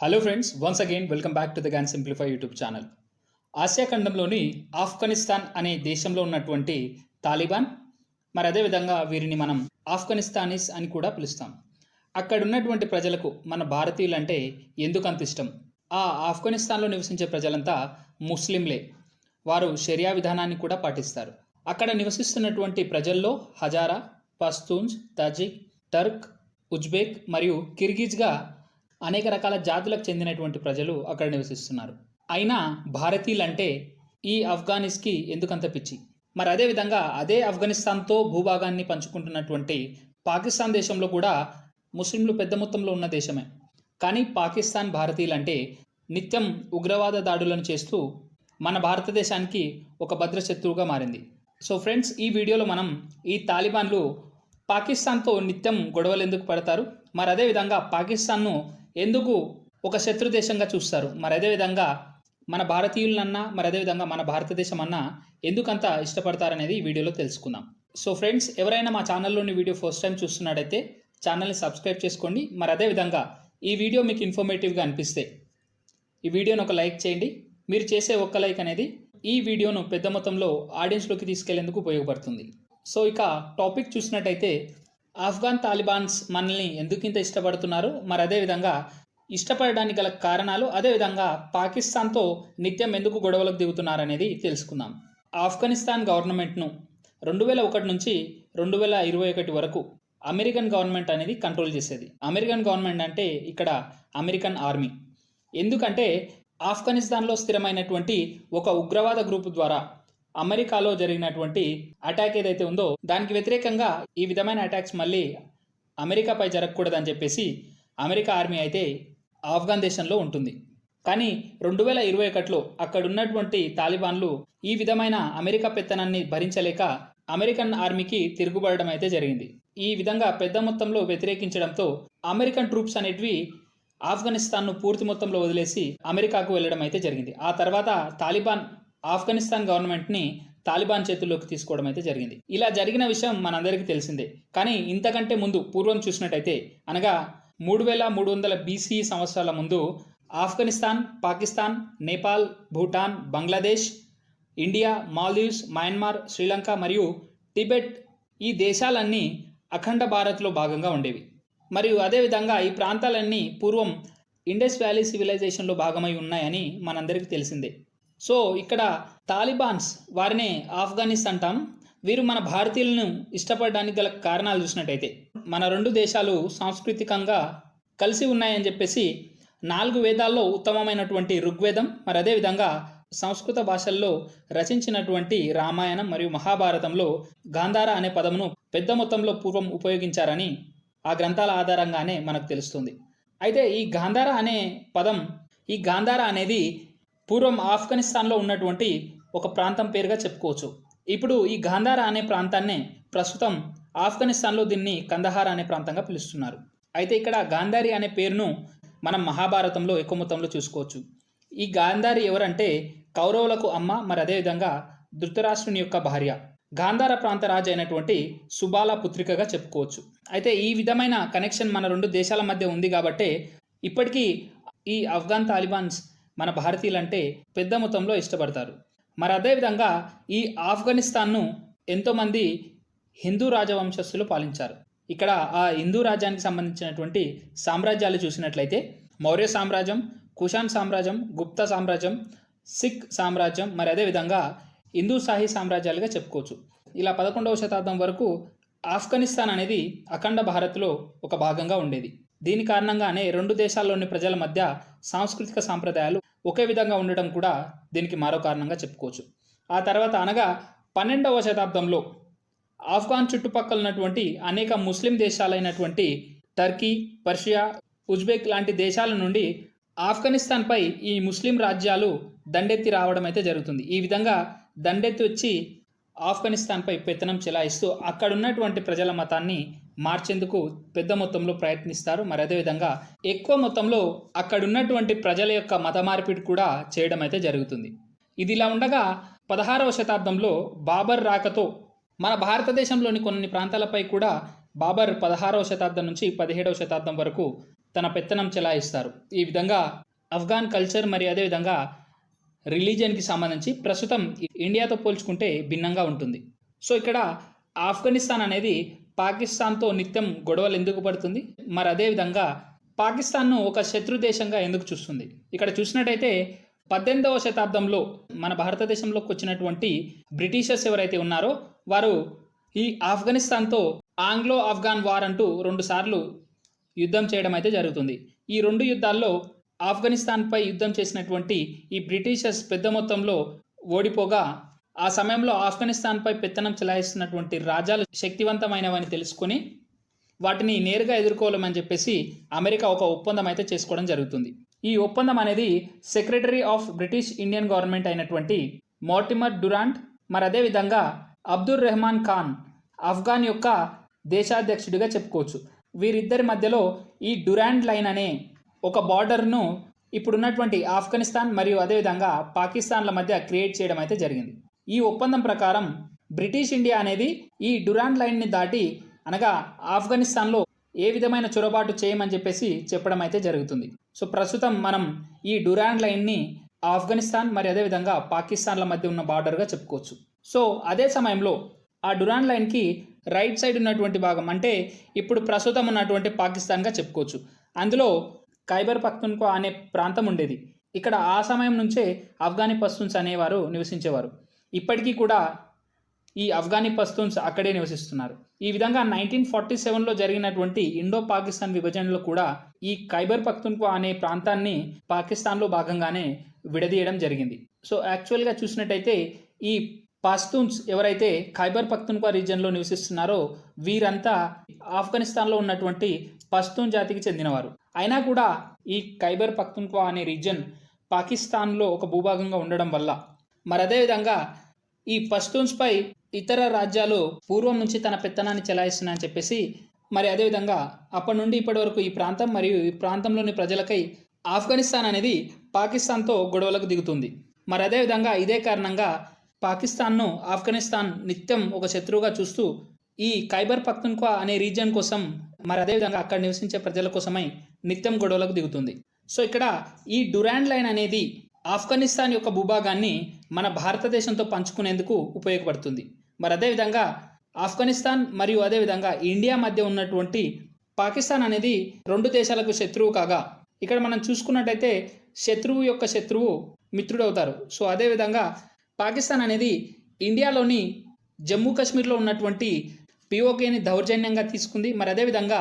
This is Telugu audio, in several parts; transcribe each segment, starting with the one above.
Hello friends once again welcome back to the Gyan simplify YouTube channel Asia ఖండంలోని Afghanistan అనే దేశంలో ఉన్నటువంటి తాలిబాన్ మరి అదేవిధంగా వీరిని మనం ఆఫ్ఘనిస్తానీస్ అని కూడా పిలుస్తాం. అక్కడ ఉన్నటువంటి ప్రజలకు మన భారతీయులంటే ఎందుకు అంత ఇష్టం? ఆ ఆఫ్ఘనిస్తాన్లో నివసించే ప్రజలంతా ముస్లింలే. వారు షరియా విధానాన్ని కూడా పాటిస్తారు. అక్కడ నివసిస్తున్నటువంటి ప్రజల్లో Hazara Pashtuns Tajik Turk Uzbek మరియు కిర్గిజ్గా అనేక రకాల జాతులకు చెందినటువంటి ప్రజలు అక్కడ నివసిస్తున్నారు. అయినా భారతీయులంటే ఈ ఆఫ్ఘనిస్కి ఎందుకంత పిచ్చి? మరి అదేవిధంగా అదే ఆఫ్ఘనిస్తాన్తో భూభాగాన్ని పంచుకుంటున్నటువంటి పాకిస్తాన్ దేశంలో కూడా ముస్లింలు పెద్ద మొత్తంలో ఉన్న దేశమే. కానీ పాకిస్తాన్ భారతీయులంటే నిత్యం ఉగ్రవాద దాడులను చేస్తూ మన భారతదేశానికి ఒక భద్ర శత్రువుగా మారింది. సో ఫ్రెండ్స్ ఈ వీడియోలో మనం ఈ తాలిబాన్లు పాకిస్తాన్తో నిత్యం గొడవలు ఎందుకు పడతారు? మరి అదేవిధంగా పాకిస్తాన్ను ఎందుకు ఒక శత్రు దేశంగా చూస్తారు? మరి అదేవిధంగా మన భారతీయులన్నా మరి అదేవిధంగా మన భారతదేశం అన్నా ఎందుకంత ఇష్టపడతారనేది ఈ వీడియోలో తెలుసుకుందాం. సో ఫ్రెండ్స్ ఎవరైనా మా ఛానల్లోని వీడియో ఫస్ట్ టైం చూస్తున్నట్టయితే ఛానల్ని సబ్స్క్రైబ్ చేసుకోండి. మరి అదేవిధంగా ఈ వీడియో మీకు ఇన్ఫర్మేటివ్గా అనిపిస్తే ఈ వీడియోను ఒక లైక్ చేయండి. మీరు చేసే ఒక్క లైక్ అనేది ఈ వీడియోను పెద్ద మొత్తంలో ఆడియన్స్లోకి తీసుకెళ్ళేందుకు ఉపయోగపడుతుంది. సో ఇక టాపిక్ చూసినట్టయితే ఆఫ్ఘాన్ తాలిబాన్స్ మనల్ని ఎందుకు ఇంత ఇష్టపడుతున్నారు? మరి అదేవిధంగా ఇష్టపడడానికి గల కారణాలు అదేవిధంగా పాకిస్తాన్తో నిత్యం ఎందుకు గొడవలకు దిగుతున్నారనేది తెలుసుకుందాం. ఆఫ్ఘనిస్తాన్ గవర్నమెంట్ను రెండు వేల ఒకటి నుంచి రెండు వేల ఇరవై ఒకటి వరకు అమెరికన్ గవర్నమెంట్ అనేది కంట్రోల్ చేసేది. అమెరికన్ గవర్నమెంట్ అంటే ఇక్కడ అమెరికన్ ఆర్మీ. ఎందుకంటే ఆఫ్ఘనిస్తాన్లో స్థిరమైనటువంటి ఒక ఉగ్రవాద గ్రూపు ద్వారా అమెరికాలో జరిగినటువంటి అటాక్ ఏదైతే ఉందో దానికి వ్యతిరేకంగా ఈ విధమైన అటాక్స్ మళ్ళీ అమెరికాపై జరగకూడదని చెప్పేసి అమెరికా ఆర్మీ అయితే ఆఫ్ఘన్ దేశంలో ఉంటుంది. కానీ రెండు వేల ఇరవై ఒకటిలో అక్కడున్నటువంటి తాలిబాన్లు ఈ విధమైన అమెరికా పెత్తనాన్ని భరించలేక అమెరికన్ ఆర్మీకి తిరుగుబడడం అయితే జరిగింది. ఈ విధంగా పెద్ద మొత్తంలో వ్యతిరేకించడంతో అమెరికన్ ట్రూప్స్ అనేటివి ఆఫ్ఘనిస్తాన్ను పూర్తి మొత్తంలో వదిలేసి అమెరికాకు వెళ్ళడం అయితే జరిగింది. ఆ తర్వాత తాలిబాన్ ఆఫ్ఘనిస్తాన్ గవర్నమెంట్ని తాలిబాన్ చేతుల్లోకి తీసుకోవడం అయితే జరిగింది. ఇలా జరిగిన విషయం మనందరికీ తెలిసిందే. కానీ ఇంతకంటే ముందు పూర్వం చూసినట్టయితే అనగా మూడు వేల మూడు వందల బీసీ సంవత్సరాల ముందు ఆఫ్ఘనిస్తాన్ పాకిస్తాన్ నేపాల్ భూటాన్ బంగ్లాదేశ్ ఇండియా మాల్దీవ్స్ మయన్మార్ శ్రీలంక మరియు టిబెట్ ఈ దేశాలన్నీ అఖండ భారత్లో భాగంగా ఉండేవి. మరియు అదేవిధంగా ఈ ప్రాంతాలన్నీ పూర్వం ఇండస్ వ్యాలీ సివిలైజేషన్లో భాగమై ఉన్నాయని మనందరికీ తెలిసిందే. సో ఇక్కడ తాలిబాన్స్ వారినే ఆఫ్ఘనిస్ అంటాం వీరు మన భారతీయులను ఇష్టపడడానికి గల కారణాలు చూసినట్టయితే మన రెండు దేశాలు సాంస్కృతికంగా కలిసి ఉన్నాయని చెప్పేసి నాలుగు వేదాల్లో ఉత్తమమైనటువంటి ఋగ్వేదం మరి అదేవిధంగా సంస్కృత భాషల్లో రచించినటువంటి రామాయణం మరియు మహాభారతంలో గాంధార అనే పదమును పెద్ద మొత్తంలో పూర్వం ఉపయోగించారని ఆ గ్రంథాల ఆధారంగానే మనకు తెలుస్తుంది. అయితే ఈ గాంధార అనే పదం ఈ గాంధార అనేది పూర్వం ఆఫ్ఘనిస్తాన్లో ఉన్నటువంటి ఒక ప్రాంతం పేరుగా చెప్పుకోవచ్చు. ఇప్పుడు ఈ గాంధార అనే ప్రాంతాన్నే ప్రస్తుతం ఆఫ్ఘనిస్తాన్లో దీన్ని కందహార అనే ప్రాంతంగా పిలుస్తున్నారు. అయితే ఇక్కడ గాంధారి అనే పేరును మనం మహాభారతంలో ఎక్కువ మొత్తంలో చూసుకోవచ్చు. ఈ గాంధారి ఎవరంటే కౌరవులకు అమ్మ మరి అదేవిధంగా ధృతరాష్ట్రుని యొక్క భార్య. గాంధార ప్రాంత రాజు అయినటువంటి సుబాల పుత్రికగా చెప్పుకోవచ్చు. అయితే ఈ విధమైన కనెక్షన్ మన రెండు దేశాల మధ్య ఉంది కాబట్టే ఇప్పటికీ ఈ ఆఫ్ఘాన్ తాలిబాన్స్ మన భారతీయులంటే పెద్ద మొత్తంలో ఇష్టపడతారు. మరి అదేవిధంగా ఈ ఆఫ్ఘనిస్తాన్ను ఎంతోమంది హిందూ రాజవంశస్థులు పాలించారు. ఇక్కడ ఆ హిందూ రాజ్యానికి సంబంధించినటువంటి సామ్రాజ్యాలు చూసినట్లయితే మౌర్య సామ్రాజ్యం కుషాన్ సామ్రాజ్యం గుప్తా సామ్రాజ్యం సిక్ సామ్రాజ్యం మరి అదేవిధంగా హిందూ సాహి సామ్రాజ్యాలుగా చెప్పుకోవచ్చు. ఇలా పదకొండవ శతాబ్దం వరకు ఆఫ్ఘనిస్తాన్ అనేది అఖండ భారత్లో ఒక భాగంగా ఉండేది. దీని కారణంగానే రెండు దేశాల్లోని ప్రజల మధ్య సాంస్కృతిక సాంప్రదాయాలు ఒకే విధంగా ఉండటం కూడా దీనికి మరో కారణంగా చెప్పుకోవచ్చు. ఆ తర్వాత అనగా పన్నెండవ శతాబ్దంలో ఆఫ్ఘాన్ చుట్టుపక్కల ఉన్నటువంటి అనేక ముస్లిం దేశాలైనటువంటి టర్కీ పర్షియా ఉజ్బెక్ లాంటి దేశాల నుండి ఆఫ్ఘనిస్తాన్పై ఈ ముస్లిం రాజ్యాలు దండెత్తి రావడం అయితే జరుగుతుంది. ఈ విధంగా దండెత్తి వచ్చి ఆఫ్ఘనిస్తాన్పై పెత్తనం చెలాయిస్తూ అక్కడున్నటువంటి ప్రజల మతాన్ని మార్చేందుకు పెద్ద మొత్తంలో ప్రయత్నిస్తారు. మరి అదేవిధంగా ఎక్కువ మొత్తంలో అక్కడున్నటువంటి ప్రజల యొక్క మత మార్పిడి కూడా చేయడం అయితే జరుగుతుంది. ఇది ఇలా ఉండగా పదహారవ శతాబ్దంలో బాబర్ రాకతో మన భారతదేశంలోని కొన్ని ప్రాంతాలపై కూడా బాబర్ పదహారవ శతాబ్దం నుంచి పదిహేడవ శతాబ్దం వరకు తన పెత్తనం చెలాయిస్తారు. ఈ విధంగా ఆఫ్ఘాన్ కల్చర్ మరియు అదేవిధంగా రిలీజియన్కి సంబంధించి ప్రస్తుతం ఇండియాతో పోల్చుకుంటే భిన్నంగా ఉంటుంది. సో ఇక్కడ ఆఫ్ఘనిస్తాన్ అనేది పాకిస్తాన్తో నిత్యం గొడవలు ఎందుకు పడుతుంది? మరి అదేవిధంగా పాకిస్తాన్ను ఒక శత్రు దేశంగా ఎందుకు చూస్తుంది? ఇక్కడ చూసినట్టయితే పద్దెనిమిదవ శతాబ్దంలో మన భారతదేశంలోకి వచ్చినటువంటి బ్రిటిషర్స్ ఎవరైతే ఉన్నారో వారు ఈ ఆఫ్ఘనిస్తాన్తో ఆంగ్లో ఆఫ్ఘాన్ వార్ అంటూ రెండుసార్లు యుద్ధం చేయడం అయితే జరుగుతుంది. ఈ రెండు యుద్ధాల్లో ఆఫ్ఘనిస్తాన్పై యుద్ధం చేసినటువంటి ఈ బ్రిటిషర్స్ పెద్ద మొత్తంలో ఓడిపోగా ఆ సమయంలో ఆఫ్ఘనిస్తాన్పై పెత్తనం చెలాయిస్తున్నటువంటి రాజాలు శక్తివంతమైనవని తెలుసుకొని వాటిని నేరుగా ఎదుర్కోవాలని చెప్పేసి అమెరికా ఒక ఒప్పందం అయితే చేసుకోవడం జరుగుతుంది. ఈ ఒప్పందం అనేది secretary of British Indian government అయినటువంటి మోటిమర్ డురాంట్ మరి అదేవిధంగా అబ్దుల్ రెహమాన్ ఖాన్ ఆఫ్ఘాన్ యొక్క దేశాధ్యక్షుడిగా చెప్పుకోవచ్చు. వీరిద్దరి మధ్యలో ఈ డురాండ్ లైన్ అనే ఒక బార్డర్ను ఇప్పుడున్నటువంటి ఆఫ్ఘనిస్తాన్ మరియు అదేవిధంగా పాకిస్తాన్ల మధ్య క్రియేట్ చేయడం అయితే జరిగింది. ఈ ఒప్పందం ప్రకారం బ్రిటిష్ ఇండియా అనేది ఈ డురాండ్ లైన్ని దాటి అనగా ఆఫ్ఘనిస్తాన్లో ఏ విధమైన చొరబాటు చేయమని చెప్పేసి చెప్పడం అయితే జరుగుతుంది. సో ప్రస్తుతం మనం ఈ డురాండ్ లైన్ని ఆఫ్ఘనిస్తాన్ మరి అదేవిధంగా పాకిస్తాన్ల మధ్య ఉన్న బార్డర్గా చెప్పుకోవచ్చు. సో అదే సమయంలో ఆ డురాండ్ లైన్కి రైట్ సైడ్ ఉన్నటువంటి భాగం అంటే ఇప్పుడు ప్రస్తుతం ఉన్నటువంటి పాకిస్తాన్గా చెప్పుకోవచ్చు. అందులో ఖైబర్ పక్తున్కో అనే ప్రాంతం ఉండేది. ఇక్కడ ఆ సమయం నుంచే ఆఫ్ఘాని పస్తున్స్ అనేవారు నివసించేవారు. ఇప్పటికీ కూడా ఈ ఆఫ్ఘానీ పస్తూన్స్ అక్కడే నివసిస్తున్నారు. ఈ విధంగా నైన్టీన్ ఫార్టీ సెవెన్లో జరిగినటువంటి ఇండో పాకిస్తాన్ విభజనలో కూడా ఈ ఖైబర్ పఖ్తూన్ఖ్వా అనే ప్రాంతాన్ని పాకిస్తాన్లో భాగంగానే విడదీయడం జరిగింది. సో యాక్చువల్గా చూసినట్టయితే ఈ పాస్తూన్స్ ఎవరైతే ఖైబర్ పఖ్తూన్ఖ్వా రీజియన్లో నివసిస్తున్నారో వీరంతా ఆఫ్ఘనిస్తాన్లో ఉన్నటువంటి పస్తూన్ జాతికి చెందినవారు. అయినా కూడా ఈ ఖైబర్ పఖ్తూన్ఖ్వా అనే రీజియన్ పాకిస్తాన్లో ఒక భూభాగంగా ఉండడం వల్ల మరి అదేవిధంగా ఈ పస్తూన్స్పై ఇతర రాజ్యాలు పూర్వం నుంచి తన పెత్తనాన్ని చెలాయిస్తున్నాయని చెప్పేసి మరి అదేవిధంగా అప్పటి నుండి ఇప్పటి వరకు ఈ ప్రాంతం మరియు ఈ ప్రాంతంలోని ప్రజలకై ఆఫ్ఘనిస్తాన్ అనేది పాకిస్తాన్తో గొడవలకు దిగుతుంది. మరి అదేవిధంగా ఇదే కారణంగా పాకిస్తాన్ను ఆఫ్ఘనిస్తాన్ నిత్యం ఒక శత్రువుగా చూస్తూ ఈ ఖైబర్ పఖ్తూన్ఖ్వా అనే రీజియన్ కోసం మరి అదేవిధంగా అక్కడ నివసించే ప్రజల కోసమై నిత్యం గొడవలకు దిగుతుంది. సో ఇక్కడ ఈ డురాండ్ లైన్ అనేది ఆఫ్ఘనిస్తాన్ యొక్క భూభాగాన్ని మన భారతదేశంతో పంచుకునేందుకు ఉపయోగపడుతుంది. మరి అదేవిధంగా ఆఫ్ఘనిస్తాన్ మరియు అదేవిధంగా ఇండియా మధ్య ఉన్నటువంటి పాకిస్తాన్ అనేది రెండు దేశాలకు శత్రువు కాగా ఇక్కడ మనం చూసుకున్నట్టయితే శత్రువు యొక్క శత్రువు మిత్రుడవుతారు. సో అదేవిధంగా పాకిస్తాన్ అనేది ఇండియాలోని జమ్మూ కాశ్మీర్లో ఉన్నటువంటి పిఓకేని దౌర్జన్యంగా తీసుకుంది. మరి అదేవిధంగా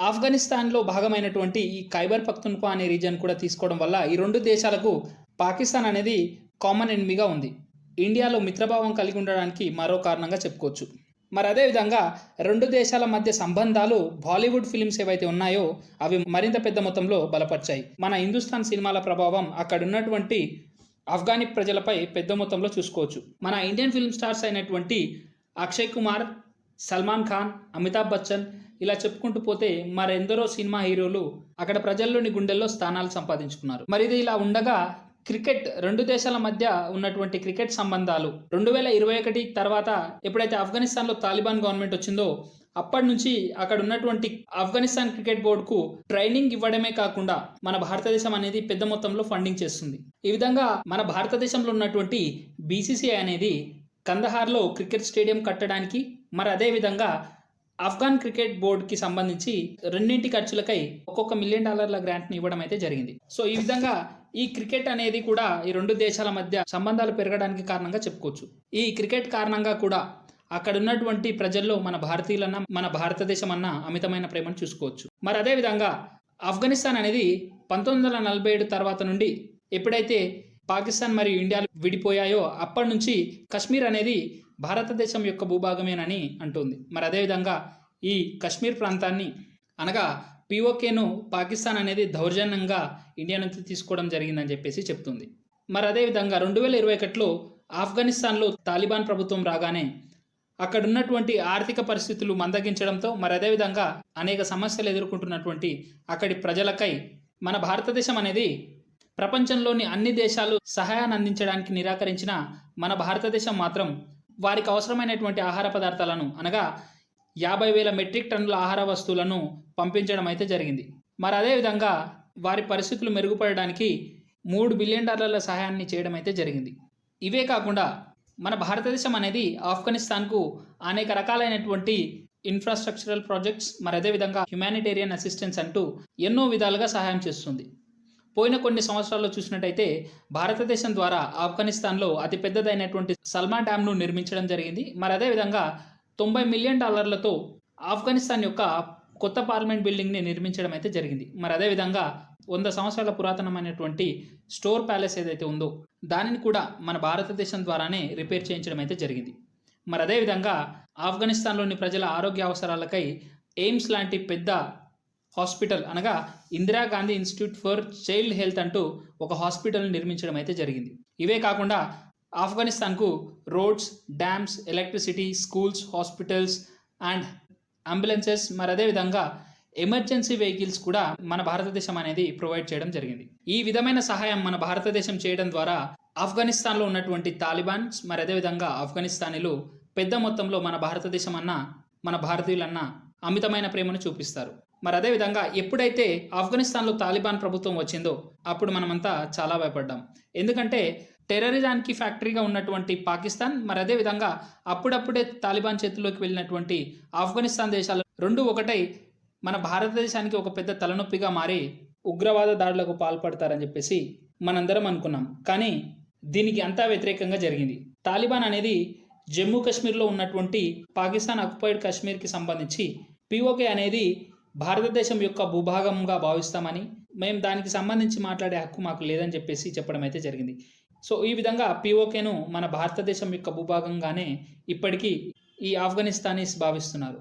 ఆఫ్ఘనిస్తాన్లో భాగమైనటువంటి ఈ ఖైబర్ పఖ్తూన్ఖ్వా అనే రీజన్ కూడా తీసుకోవడం వల్ల ఈ రెండు దేశాలకు పాకిస్తాన్ అనేది కామన్ ఎనిమిగా ఉంది. ఇండియాలో మిత్రభావం కలిగి ఉండడానికి మరో కారణంగా చెప్పుకోవచ్చు. మరి అదేవిధంగా రెండు దేశాల మధ్య సంబంధాలు బాలీవుడ్ ఫిలిమ్స్ ఏవైతే ఉన్నాయో అవి మరింత పెద్ద మొత్తంలో బలపరిచాయి. మన హిందుస్థాన్ సినిమాల ప్రభావం అక్కడ ఉన్నటువంటి ఆఫ్ఘనిక్ ప్రజలపై పెద్ద మొత్తంలో చూసుకోవచ్చు. మన ఇండియన్ ఫిల్మ్ స్టార్స్ అయినటువంటి అక్షయ్ కుమార్ సల్మాన్ ఖాన్ అమితాబ్ బచ్చన్ ఇలా చెప్పుకుంటూ పోతే మరెందరో సినిమా హీరోలు అక్కడ ప్రజల్లోని గుండెల్లో స్థానాలు సంపాదించుకున్నారు. మరి ఇది ఇలా ఉండగా క్రికెట్ రెండు దేశాల మధ్య ఉన్నటువంటి క్రికెట్ సంబంధాలు. రెండు వేల ఇరవై ఒకటి తర్వాత ఎప్పుడైతే ఆఫ్ఘనిస్తాన్లో తాలిబాన్ గవర్నమెంట్ వచ్చిందో అప్పటి నుంచి అక్కడ ఉన్నటువంటి ఆఫ్ఘనిస్తాన్ క్రికెట్ బోర్డుకు ట్రైనింగ్ ఇవ్వడమే కాకుండా మన భారతదేశం అనేది పెద్ద మొత్తంలో ఫండింగ్ చేస్తుంది. ఈ విధంగా మన భారతదేశంలో ఉన్నటువంటి బీసీసీఐ అనేది కందహార్లో క్రికెట్ స్టేడియం కట్టడానికి మరి అదే విధంగా ఆఫ్ఘాన్ క్రికెట్ బోర్డుకి సంబంధించి రెండింటి ఖర్చులకై ఒక్కొక్క మిలియన్ డాలర్ల గ్రాంట్ని ఇవ్వడం అయితే జరిగింది. సో ఈ విధంగా ఈ క్రికెట్ అనేది కూడా ఈ రెండు దేశాల మధ్య సంబంధాలు పెరగడానికి కారణంగా చెప్పుకోవచ్చు. ఈ క్రికెట్ కారణంగా కూడా అక్కడ ఉన్నటువంటి ప్రజల్లో మన భారతీయులన్న మన భారతదేశం అన్న అమితమైన ప్రేమను చూసుకోవచ్చు. మరి అదే విధంగా ఆఫ్ఘనిస్తాన్ అనేది పంతొమ్మిది వందల నలభై ఏడు తర్వాత నుండి ఎప్పుడైతే పాకిస్తాన్ మరియు ఇండియా విడిపోయాయో అప్పటి నుంచి కశ్మీర్ అనేది భారతదేశం యొక్క భూభాగమేనని అంటుంది. మరి అదేవిధంగా ఈ కశ్మీర్ ప్రాంతాన్ని అనగా పిఓకేను పాకిస్తాన్ అనేది దౌర్జన్యంగా ఇండియా నుంచి తీసుకోవడం జరిగిందని చెప్పేసి చెప్తుంది. మరి అదేవిధంగా రెండు వేల ఇరవై ఒకటిలో ఆఫ్ఘనిస్తాన్లో తాలిబాన్ ప్రభుత్వం రాగానే అక్కడ ఉన్నటువంటి ఆర్థిక పరిస్థితులు మందగించడంతో మరి అదేవిధంగా అనేక సమస్యలు ఎదుర్కొంటున్నటువంటి అక్కడి ప్రజలకై మన భారతదేశం అనేది ప్రపంచంలోని అన్ని దేశాలు సహాయాన్ని అందించడానికి నిరాకరించిన మన భారతదేశం మాత్రం వారికి అవసరమైనటువంటి ఆహార పదార్థాలను అనగా యాభై వేల మెట్రిక్ టన్నుల ఆహార వస్తువులను పంపించడం అయితే జరిగింది. మరి అదేవిధంగా వారి పరిస్థితులు మెరుగుపడడానికి మూడు బిలియన్ డాలర్ల సహాయాన్ని చేయడం అయితే జరిగింది. ఇవే కాకుండా మన భారతదేశం అనేది ఆఫ్ఘనిస్తాన్కు అనేక రకాలైనటువంటి ఇన్ఫ్రాస్ట్రక్చరల్ ప్రాజెక్ట్స్ మరి అదేవిధంగా హ్యుమానిటేరియన్ అసిస్టెన్స్ అంటూ ఎన్నో విధాలుగా సహాయం చేస్తుంది. పోయిన కొన్ని సంవత్సరాల్లో చూసినట్టయితే భారతదేశం ద్వారా ఆఫ్ఘనిస్తాన్లో అతిపెద్దదైనటువంటి సల్మా డ్యామ్ను నిర్మించడం జరిగింది. మరి అదేవిధంగా తొంభై మిలియన్ డాలర్లతో ఆఫ్ఘనిస్తాన్ యొక్క కొత్త పార్లమెంట్ బిల్డింగ్ని నిర్మించడం అయితే జరిగింది. మరి అదేవిధంగా వంద సంవత్సరాల పురాతనమైనటువంటి స్టోర్ ప్యాలెస్ ఏదైతే ఉందో దానిని కూడా మన భారతదేశం ద్వారానే రిపేర్ చేయించడం అయితే జరిగింది. మరి అదేవిధంగా ఆఫ్ఘనిస్తాన్లోని ప్రజల ఆరోగ్య అవసరాలకై ఎయిమ్స్ లాంటి పెద్ద హాస్పిటల్ అనగా Indira Gandhi institute for child health అంటూ ఒక హాస్పిటల్ నిర్మించడం అయితే జరిగింది. ఇవే కాకుండా ఆఫ్ఘనిస్తాన్కు roads dams electricity schools hospitals and ambulances మరి అదేవిధంగా ఎమర్జెన్సీ వెహికల్స్ కూడా మన భారతదేశం అనేది ప్రొవైడ్ చేయడం జరిగింది. ఈ విధమైన సహాయం మన భారతదేశం చేయడం ద్వారా ఆఫ్ఘనిస్తాన్లో ఉన్నటువంటి తాలిబాన్స్ మరి అదేవిధంగా ఆఫ్ఘనిస్తానీలు పెద్ద మొత్తంలో మన భారతదేశం అన్న మన భారతీయులన్న అమితమైన ప్రేమను చూపిస్తారు. మరి అదేవిధంగా ఎప్పుడైతే ఆఫ్ఘనిస్తాన్లో తాలిబాన్ ప్రభుత్వం వచ్చిందో అప్పుడు మనమంతా చాలా భయపడ్డాం. ఎందుకంటే టెర్రరిజానికి ఫ్యాక్టరీగా ఉన్నటువంటి పాకిస్తాన్ మరి అదేవిధంగా అప్పుడప్పుడే తాలిబాన్ చేతుల్లోకి వెళ్ళినటువంటి ఆఫ్ఘనిస్తాన్ దేశాలు రెండు ఒకటై మన భారతదేశానికి ఒక పెద్ద తలనొప్పిగా మారి ఉగ్రవాద దాడులకు పాల్పడతారని చెప్పేసి మనందరం అనుకున్నాం. కానీ దీనికి అంతా వ్యతిరేకంగా జరిగింది. తాలిబాన్ అనేది జమ్మూ కాశ్మీర్లో ఉన్నటువంటి పాకిస్తాన్ అక్యుపైడ్ కాశ్మీర్కి సంబంధించి పిఓకే అనేది భారతదేశం యొక్క భూభాగంగా భావిస్తామని మేము దానికి సంబంధించి మాట్లాడే హక్కు మాకు లేదని చెప్పేసి చెప్పడం అయితే జరిగింది. సో ఈ విధంగా పిఓకేను మన భారతదేశం యొక్క భూభాగంగానే ఇప్పటికీ ఈ ఆఫ్ఘనిస్తానీస్ భావిస్తున్నారు.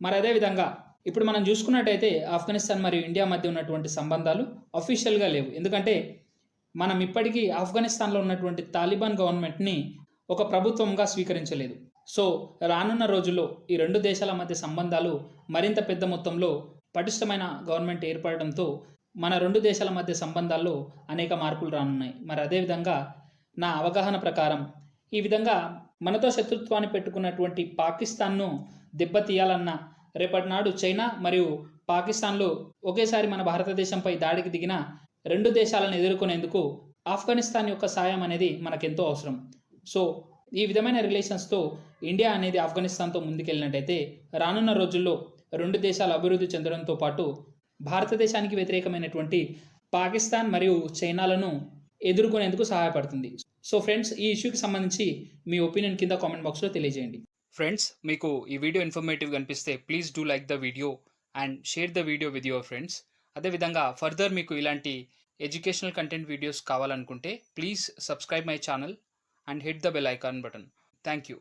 మరి అదేవిధంగా ఇప్పుడు మనం చూసుకున్నట్టయితే ఆఫ్ఘనిస్తాన్ మరియు ఇండియా మధ్య ఉన్నటువంటి సంబంధాలు అఫీషియల్గా లేవు. ఎందుకంటే మనం ఇప్పటికీ ఆఫ్ఘనిస్తాన్లో ఉన్నటువంటి తాలిబాన్ గవర్నమెంట్ని ఒక ప్రభుత్వంగా స్వీకరించలేదు. సో రానున్న రోజుల్లో ఈ రెండు దేశాల మధ్య సంబంధాలు మరింత పెద్ద మొత్తంలో పటిష్టమైన గవర్నమెంట్ ఏర్పడడంతో మన రెండు దేశాల మధ్య సంబంధాల్లో అనేక మార్పులు రానున్నాయి. మరి అదేవిధంగా నా అవగాహన ప్రకారం ఈ విధంగా మనతో శత్రుత్వాన్ని పెట్టుకున్నటువంటి పాకిస్తాన్ను దెబ్బతీయాలన్న రేపటి నాడు చైనా మరియు పాకిస్తాన్లు ఒకేసారి మన భారతదేశంపై దాడికి దిగిన రెండు దేశాలను ఎదుర్కొనేందుకు ఆఫ్ఘనిస్తాన్ యొక్క సాయం అనేది మనకెంతో అవసరం. సో ఈ విధమైన రిలేషన్స్తో ఇండియా అనేది ఆఫ్ఘనిస్తాన్తో ముందుకెళ్ళినట్టయితే రానున్న రోజుల్లో రెండు దేశాలు అభివృద్ధి చెందడంతో పాటు భారతదేశానికి వ్యతిరేకమైనటువంటి పాకిస్తాన్ మరియు చైనాలను ఎదుర్కొనేందుకు సహాయపడుతుంది. సో ఫ్రెండ్స్ ఈ ఇష్యూకి సంబంధించి మీ ఒపీనియన్ కింద కామెంట్ బాక్స్లో తెలియజేయండి. ఫ్రెండ్స్ మీకు ఈ వీడియో ఇన్ఫర్మేటివ్ కనిపిస్తే please do like the video and share the video with your friends. అదేవిధంగా ఫర్దర్ మీకు ఇలాంటి ఎడ్యుకేషనల్ కంటెంట్ వీడియోస్ కావాలనుకుంటే please subscribe my channel and hit the bell icon button thank you